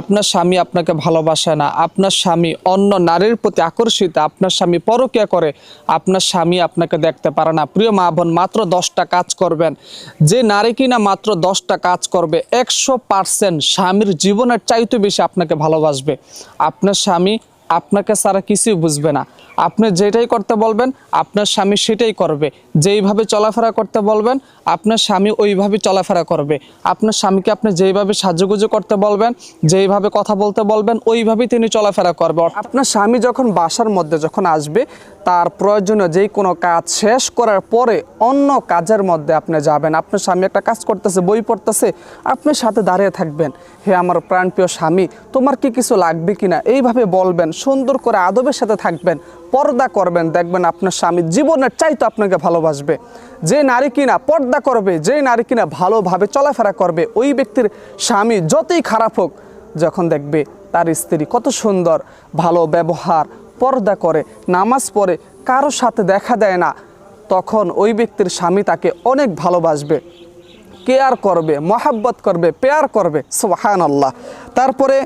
আপনার স্বামী আপনাকে ভালোবাসে না, আপনার স্বামী অন্য নারীর প্রতি আকর্ষিত, আপনার স্বামী পরকিয়া করে, আপনার স্বামী আপনাকে দেখতে পারে না। প্রিয় মা বোন, মাত্র দশটা কাজ করবেন। যে নারী কিনা মাত্র দশটা কাজ করবে, একশো পার্সেন্ট স্বামীর জীবনের চাইতে বেশি আপনাকে ভালোবাসবে। আপনার স্বামী আপনাকে সারা কিছুই বুঝবে না। আপনি যেটাই করতে বলবেন, আপনার স্বামী সেটাই করবে। যেইভাবে চলাফেরা করতে বলবেন, আপনার স্বামী ওইভাবে চলাফেরা করবে। আপনার স্বামীকে আপনি যেইভাবে সাজুগুজু করতে বলবেন, যেইভাবে কথা বলতে বলবেন, ওইভাবেই তিনি চলাফেরা করবে। আপনার স্বামী যখন বাসার মধ্যে যখন আসবে, তার প্রয়োজনীয় যেই কোনো কাজ শেষ করার পরে অন্য কাজের মধ্যে আপনি যাবেন। আপনার স্বামী একটা কাজ করতেছে, বই পড়তেছে আপনার সাথে দাঁড়িয়ে থাকবেন। হে আমার প্রাণপ্রিয় স্বামী, তোমার কি কিছু লাগবে কিনা? এইভাবে বলবেন, সুন্দর করে আদবের সাথে থাকবেন। পর্দা করবেন, দেখবেন আপনার স্বামী জীবনের চাইতো আপনাকে ভালোবাসবে। যে নারী কিনা পর্দা করবে, যে নারী কিনা ভালোভাবে চলাফেরা করবে, ওই ব্যক্তির স্বামী যতই খারাপ হোক, যখন দেখবে তার স্ত্রী কত সুন্দর, ভালো ব্যবহার, পর্দা করে, নামাজ পড়ে, কারও সাথে দেখা দেয় না, তখন ওই ব্যক্তির স্বামী তাকে অনেক ভালোবাসবে। কেয়ার করবে, মহাব্বত করবে, পেয়ার করবে সোহান আল্লাহ তারপরে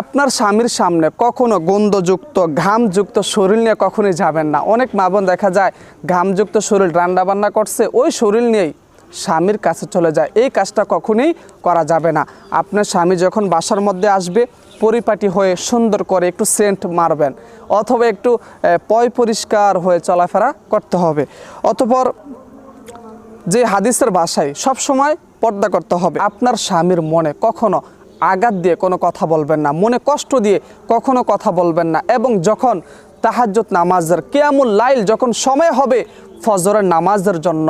আপনার স্বামীর সামনে কখনো গন্ধযুক্ত, ঘামযুক্ত শরীর নিয়ে কখনোই যাবেন না। অনেক মা বোন দেখা যায় ঘামযুক্ত শরীর, রান্নাবান্না করছে, ওই শরীর নিয়েই স্বামীর কাছে চলে যায়। এই কাজটা কখনোই করা যাবে না। আপনার স্বামী যখন বাসার মধ্যে আসবে, পরিপাটি হয়ে সুন্দর করে একটু সেন্ট মারবেন, অথবা একটু পয় পরিষ্কার হয়ে চলাফেরা করতে হবে। অতপর যে হাদিসের বাসায় সব সময় পর্দা করতে হবে। আপনার স্বামীর মনে কখনো আঘাত দিয়ে কোনো কথা বলবেন না, মনে কষ্ট দিয়ে কখনো কথা বলবেন না এবং যখন তাহাজ্জত নামাজের কেয়ামুল লাইল যখন সময় হবে ফজরের নামাজের জন্য,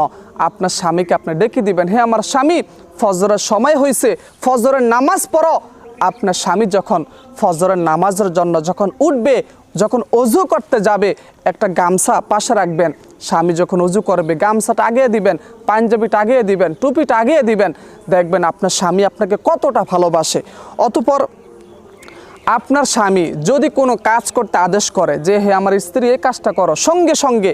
আপনার স্বামীকে আপনি ডেকে দিবেন হ্যাঁ আমার স্বামী, ফজরের সময় হয়েছে ফজরের নামাজ পড়ো। আপনার স্বামী যখন ফজরের নামাজের জন্য যখন উঠবে, যখন অজু করতে যাবে, একটা গামছা পাশে রাখবেন স্বামী যখন উজু করবে, গামছাটা আগিয়ে দিবেন, পাঞ্জাবিটা আগিয়ে দিবেন, টুপিটা আগিয়ে দিবেন, দেখবেন আপনার স্বামী আপনাকে কতটা ভালোবাসে। অতপর আপনার স্বামী যদি কোনো কাজ করতে আদেশ করে যে, হে আমার স্ত্রী, এই কাজটা করো, সঙ্গে সঙ্গে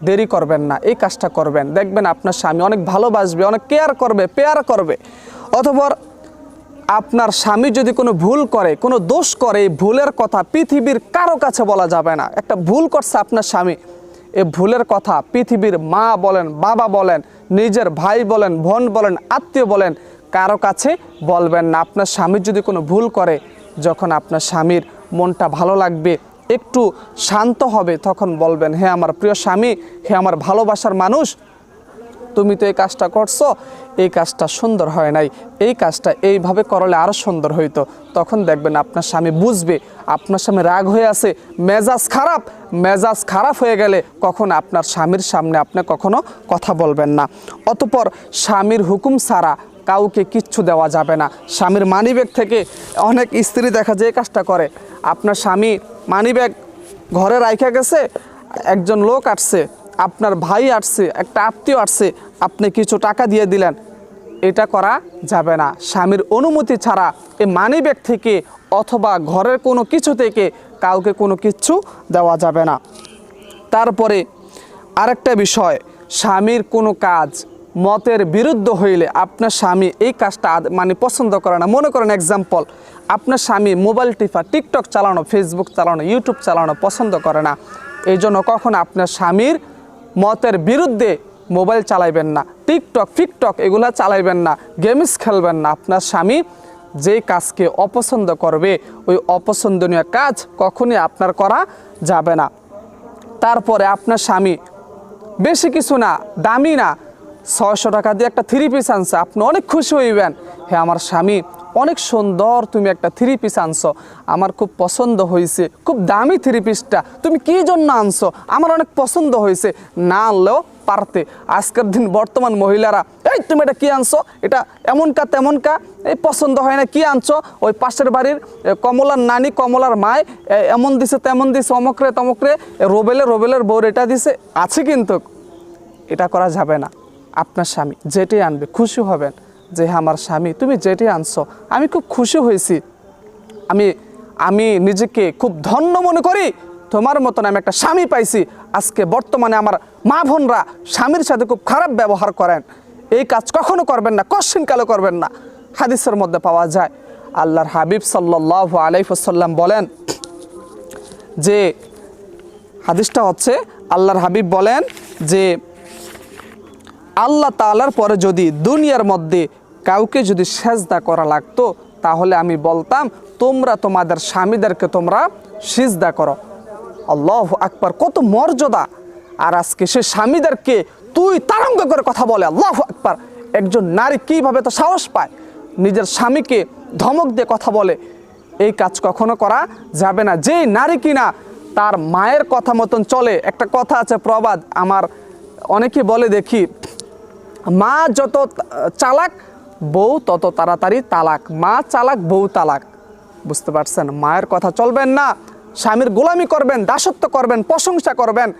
দেরি করবেন না, এই কাজটা করবেন। দেখবেন আপনার স্বামী অনেক ভালোবাসবে, অনেক কেয়ার করবে, পেয়ার করবে। অতপর আপনার স্বামী যদি কোনো ভুল করে, কোনো দোষ করে, এই ভুলের কথা পৃথিবীর কারও কাছে বলা যাবে না। একটা ভুল করছে আপনার স্বামী এই ভুলের কথা পৃথিবীর মা বলেন, বাবা বলেন, নিজের ভাই বলেন, বোন বলেন, আত্মীয় বলেন, কারও কাছে বলবেন না। আপনার স্বামীর যদি কোনো ভুল করে, যখন আপনার স্বামীর মনটা ভালো লাগবে, একটু শান্ত হবে, তখন বলবেন হ্যাঁ আমার প্রিয় স্বামী হ্যাঁ আমার ভালোবাসার মানুষ তুমি তো এই কাজটা করছ, এই কাজটা সুন্দর হয় নাই। এই কাজটা এইভাবে করলে আরও সুন্দর হইতো। তখন দেখবেন আপনার স্বামী বুঝবে, আপনার স্বামী রাগ হয়ে আছে, মেজাজ খারাপ মেজাজ খারাপ হয়ে গেলে কখন আপনার স্বামীর সামনে আপনি কখনো কথা বলবেন না। অতপর স্বামীর হুকুম ছাড়া কাউকে কিচ্ছু দেওয়া যাবে না। স্বামীর মানিব্যাগ থেকে অনেক স্ত্রী দেখা যায় এই কাজটা করে। আপনার স্বামী মানিব্যাগ ঘরে রাইখা গেছে, একজন লোক আসছে আপনার ভাই আসছে, একটা আত্মীয় আসছে, আপনি কিছু টাকা দিয়ে দিলেন। এটা করা যাবে না। স্বামীর অনুমতি ছাড়া এ মানি ব্যাগ থেকে অথবা ঘরের কোনো কিছু থেকে কাউকে কোনো কিছু দেওয়া যাবে না। তারপরে আরেকটা বিষয়, স্বামীর কোনো কাজ মতের বিরুদ্ধ হইলে আপনার স্বামী এই কাজটা মানে পছন্দ করে না। মনে করেন এক্সাম্পল আপনার স্বামী মোবাইল টিপা টিকটক চালানো ফেসবুক চালানো ইউটিউব চালানো পছন্দ করে না। এই জন্য কখন আপনার স্বামীর মতের বিরুদ্ধে মোবাইল চালাইবেন না, টিকটক, ফিকটক এগুলা চালাইবেন না, গেমস খেলবেন না। আপনার স্বামী যেই কাজকে অপছন্দ করবে, ওই অপছন্দনীয় কাজ কখনই আপনার করা যাবে না। তারপরে আপনার স্বামী বেশি কিছু না, দামি না, ছয়শো টাকা দিয়ে একটা থ্রি পিস আনছে, আপনি অনেক খুশি হইবেন। হ্যাঁ আমার স্বামী অনেক সুন্দর তুমি একটা থ্রি পিস আনছো। আমার খুব পছন্দ হয়েছে। খুব দামি থ্রি পিসটা তুমি কি জন্য আনছো? আমার অনেক পছন্দ হয়েছে। না আনলেও পারতে। আজকের দিন বর্তমান মহিলারা, এই, তুমি এটা কি আনছো? এটা এমন কা তেমন কা এই, পছন্দ হয় না, কি আনছো? ওই পাশের বাড়ির কমলার নানি, কমলার মায় এমন দিছে, তেমন দিছে, অমকরে, তমকরে রোবেলে রোবেলের বউর এটা দিছে। আছে কিন্তু। এটা করা যাবে না। আপনার স্বামী যেটাই আনবে, খুশি হবেন। যে হ্যাঁ আমার স্বামী, তুমি যেটি আনছো, আমি খুব খুশি হয়েছি। আমি আমি নিজেকে খুব ধন্য মনে করি, তোমার মতন আমি একটা স্বামী পাইছি। আজকে বর্তমানে আমার মা বোনরা স্বামীর সাথে খুব খারাপ ব্যবহার করেন। এই কাজ কখনো করবেন না কশ্চিনকালে করবেন না। হাদিসের মধ্যে পাওয়া যায়, আল্লাহর হাবিব সাল্লাহ আলাইসাল্লাম বলেন যে, হাদিসটা হচ্ছে, আল্লাহর হাবিব বলেন যে, আল্লাহ তালার পরে যদি দুনিয়ার মধ্যে কাউকে যদি সেজদা করা লাগতো, তাহলে আমি বলতাম, তোমরা তোমাদের স্বামীদেরকে তোমরা সিজদা করো। আল্লাহ আকবার, কত মর্যাদা। আর আজকে সে স্বামীদেরকে তুই তারঙ্গ করে কথা বলে, আল্লাহ আকবার। একজন নারী কীভাবে তো সাহস পায়? নিজের স্বামীকে ধমক দিয়ে কথা বলে। এই কাজ কখনো করা যাবে না। যেই নারী কিনা তার মায়ের কথা মতন চলে, একটা কথা আছে প্রবাদ, আমার অনেকে বলে দেখি, মা যত চালাক বউ, তত তাড়াতাড়ি তালাক। মা চালাক, বউ তালাক। বুঝতে পারছেন? মায়ের কথা চলবেন না। স্বামীর গোলামি করবেন, দাসত্ব করবেন, প্রশংসা করবেন।